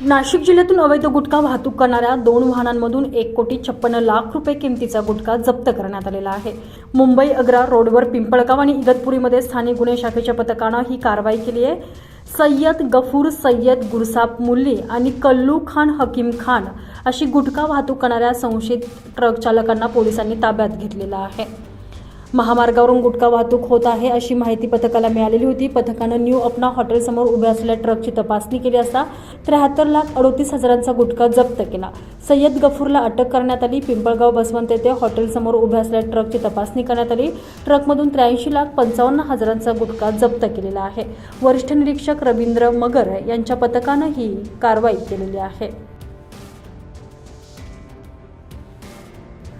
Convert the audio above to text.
नाशिक जिल्ह्यातून अवैध गुटखा वाहतूक करणाऱ्या दोन वाहनांमधून एक कोटी छप्पन्न लाख रुपये किमतीचा गुटखा जप्त करण्यात आलेला आहे. मुंबई अग्रा रोडवर पिंपळगाव आणि इगतपुरीमध्ये स्थानिक गुन्हे शाखेच्या पथकानं ही कारवाई केली आहे. सय्यद गफूर सय्यद गुरसाप मुल्ली आणि कल्लू खान हकीम खान अशी गुटखा वाहतूक करणाऱ्या संशयित ट्रक चालकांना पोलिसांनी ताब्यात घेतलेलं आहे. महामार्गावरून गुटखा वाहतूक होत आहे अशी माहिती पथकाला मिळालेली होती. पथकानं न्यू अपना हॉटेलसमोर उभ्या असलेल्या ट्रकची तपासणी केली असता त्र्याहत्तर लाख अडोतीस हजारांचा गुटखा जप्त केला. सय्यद गफूरला अटक करण्यात आली. पिंपळगाव बसवंत येथे हॉटेलसमोर उभ्या असलेल्या ट्रकची तपासणी करण्यात आली. ट्रकमधून त्र्याऐंशी लाख पंचावन्न हजारांचा गुटखा जप्त केलेला आहे. वरिष्ठ निरीक्षक रवींद्र मगर यांच्या पथकानं ही कारवाई केलेली आहे.